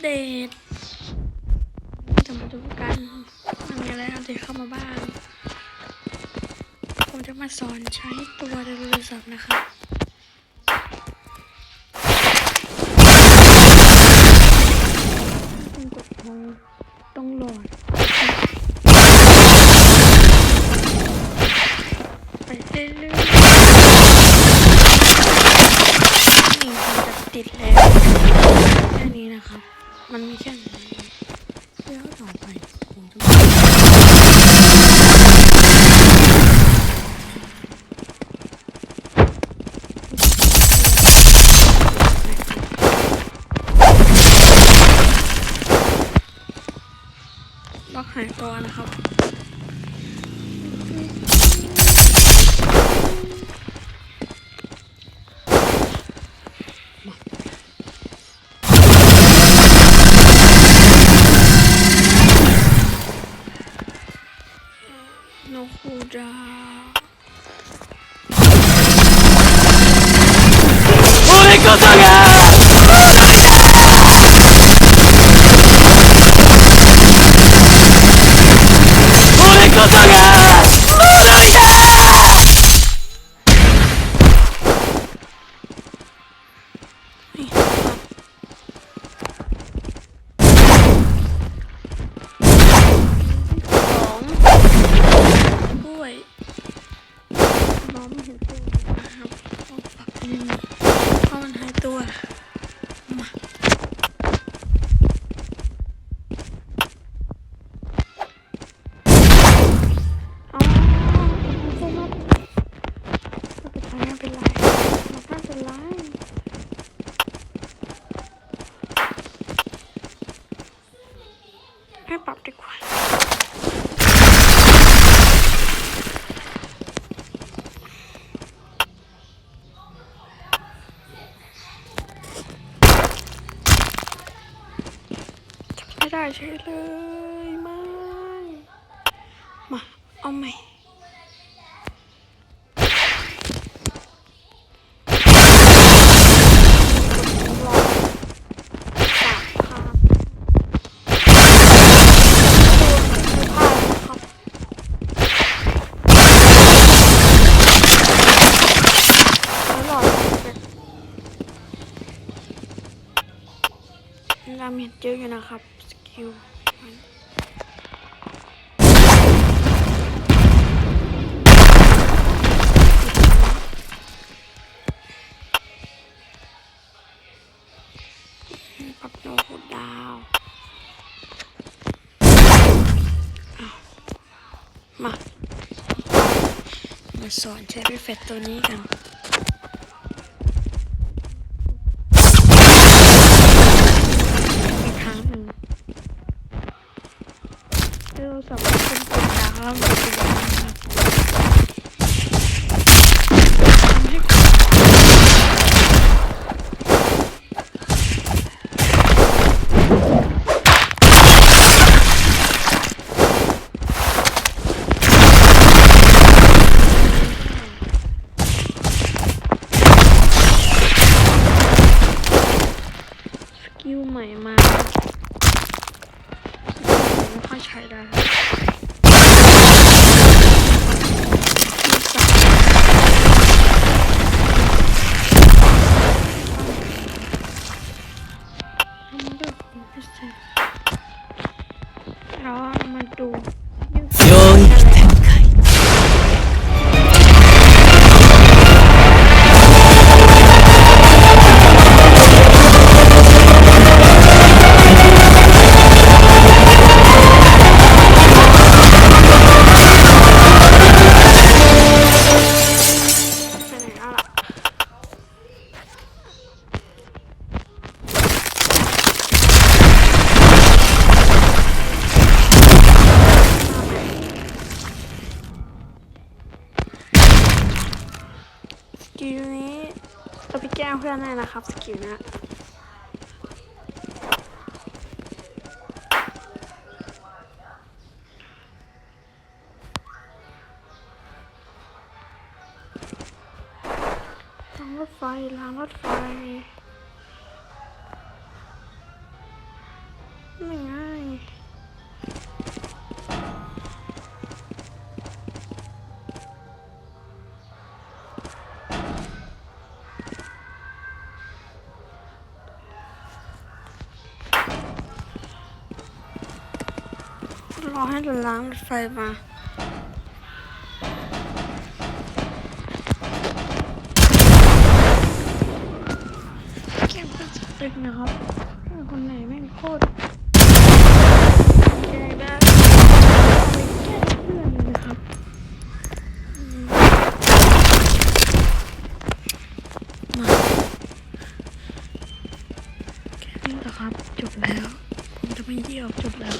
เดตจะมาดูกันมันมีอะไรอัปเดตเข้ามาบ้าง ผมจะมาสอนใช้ตัวโทรศัพท์นะครับต้องกดลงต้องโหลดไปเรื่อยๆนี่มันจะติดแล้วแค่นี้นะครับ มันมีแค่นี้แล้วต่อไปผมจะล็อกหายตัวนะครับ นกฮู องไม่เห็นตัวนะครับต้องปรับนิดนึงเพรามันหายตัวมาเอาเอาเอาไม่เป็นไรไม่เป็นไรไม่เป็นไรให้ปรับดีกว่า ได้ใช่เลยไม่มา เอาใหม่ดาเมจเยอะอยู่นะครับ สกิลปรับโนโคดาวมา มาสอนใช้รีเฟตตัวนี้กัน อีกครั้งหนึ่ง เร็วสำหรับคนกดดาวแล้วมันจะยังไแล้วมาดู เราไปแกล้งเพื่อนได้นะครับสกิลนี้ยรางรถไฟรางรถไฟ รอให้รถล้างรถไฟมาเก็บเป็นสตึกนะครับคนไหนแม่งโคตรได้ไปแก้เพื่อนเลยนะครับนี้แหละครับจบแล้ว ผมจะไม่เยี่ยวจบแล้ว